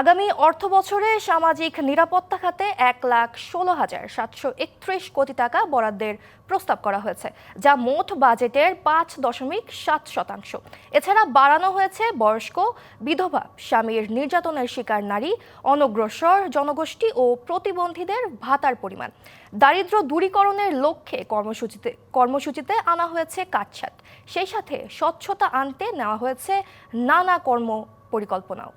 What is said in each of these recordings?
আগামী অর্থ বছরে সামাজিক নিরাপত্তা খাতে এক লাখ ষোলো হাজার সাতশো একত্রিশ কোটি টাকা বরাদ্দের প্রস্তাব করা হয়েছে, যা মোট বাজেটের পাঁচ দশমিক সাত শতাংশ। এছাড়া বাড়ানো হয়েছে বয়স্ক, বিধবা, স্বামীর নির্যাতনের শিকার নারী, অনগ্রসর জনগোষ্ঠী ও প্রতিবন্ধীদের ভাতার পরিমাণ। দারিদ্র দূরীকরণের লক্ষ্যে কর্মসূচিতে কর্মসূচিতে আনা হয়েছে কাটছাট সেই সাথে স্বচ্ছতা আনতে নেওয়া হয়েছে নানা কর্ম পরিকল্পনাও।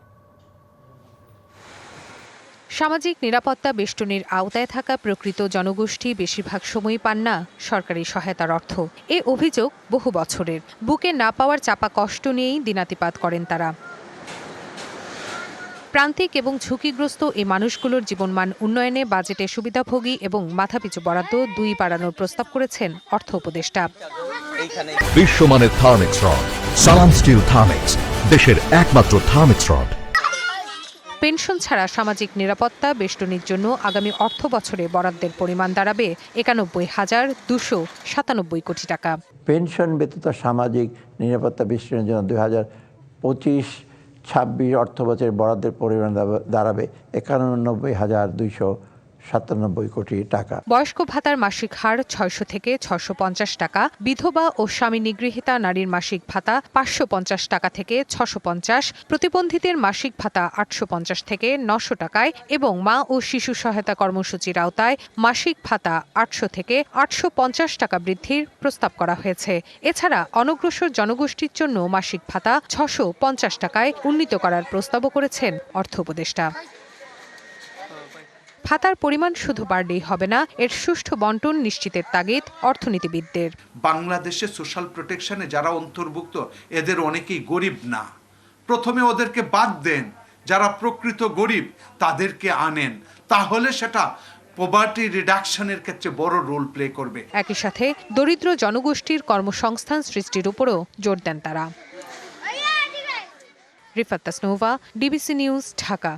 সামাজিক নিরাপত্তা বেষ্টনীর আওতায় থাকা প্রকৃত জনগোষ্ঠী বেশিরভাগ সময়ই পান না সরকারি সহায়তার অর্থ। এ অভিযোগ বহু বছরের। বুকে না পাওয়ার চাপা কষ্ট নিয়েই দিনাতিপাত করেন তারা। প্রান্তিক এবং ঝুঁকিগ্রস্ত এই মানুষগুলোর জীবনমান উন্নয়নে বাজেটে সুবিধাভোগী এবং মাথাপিছু বরাদ্দ দুই বাড়ানোর প্রস্তাব করেছেন অর্থ উপদেষ্টা। বিশ্বমানের Thermex rod, Salam steel Thermex, দেশের একমাত্র থার্মিক্স রড। পেনশন ছাড়া সামাজিক নিরাপত্তা বেষ্টনীর জন্য আগামী অর্থ বছরে বরাদ্দের পরিমাণ দাঁড়াবে একানব্বই হাজার দুশো সাতানব্বই কোটি টাকা। পেনশন ব্যতীত সামাজিক নিরাপত্তা বেষ্টনীর জন্য দুই হাজার পঁচিশ ছাব্বিশ অর্থ বছরের বরাদ্দের পরিমাণ দাঁড়াবে একানব্বই হাজার দুইশো সাতানব্বই কোটি টাকা। বয়স্ক ভাতার মাসিক হার ছয়শো থেকে ছশো পঞ্চাশ টাকা, বিধবা ও স্বামী নিগৃহীতা নারীর মাসিক ভাতা পাঁচশো পঞ্চাশ টাকা থেকে ছশো পঞ্চাশ, প্রতিবন্ধীদের মাসিক ভাতা আটশো পঞ্চাশ থেকে নশো টাকায় এবং মা ও শিশু সহায়তা কর্মসূচির আওতায় মাসিক ভাতা আটশো থেকে আটশো পঞ্চাশ টাকা বৃদ্ধির প্রস্তাব করা হয়েছে। এছাড়া অনগ্রসর জনগোষ্ঠীর জন্য মাসিক ভাতা ছশো পঞ্চাশ টাকায় উন্নীত করার প্রস্তাবও করেছেন অর্থ উপদেষ্টা। ভাতার পরিমাণ শুধু বাড়লেই হবে না এর সুষ্ঠু বন্টন নিশ্চিতের তাগিদ অর্থনীতিবিদদের। বাংলাদেশে সোশ্যাল প্রোটেকশনে যারা অন্তর্ভুক্ত এদের অনেকেই গরিব না। প্রথমে ওদেরকে বাদ দেন। যারা প্রকৃত গরিব তাদেরকে আনেন। তাহলে সেটা পভার্টি রিডাকশনের ক্ষেত্রে বড় রোল প্লে করবে। একই সাথে দরিদ্র জনগোষ্ঠীর কর্মসংস্থান সৃষ্টির উপরও জোর দেন তারা। Rifat Tasnova DBC news Dhaka.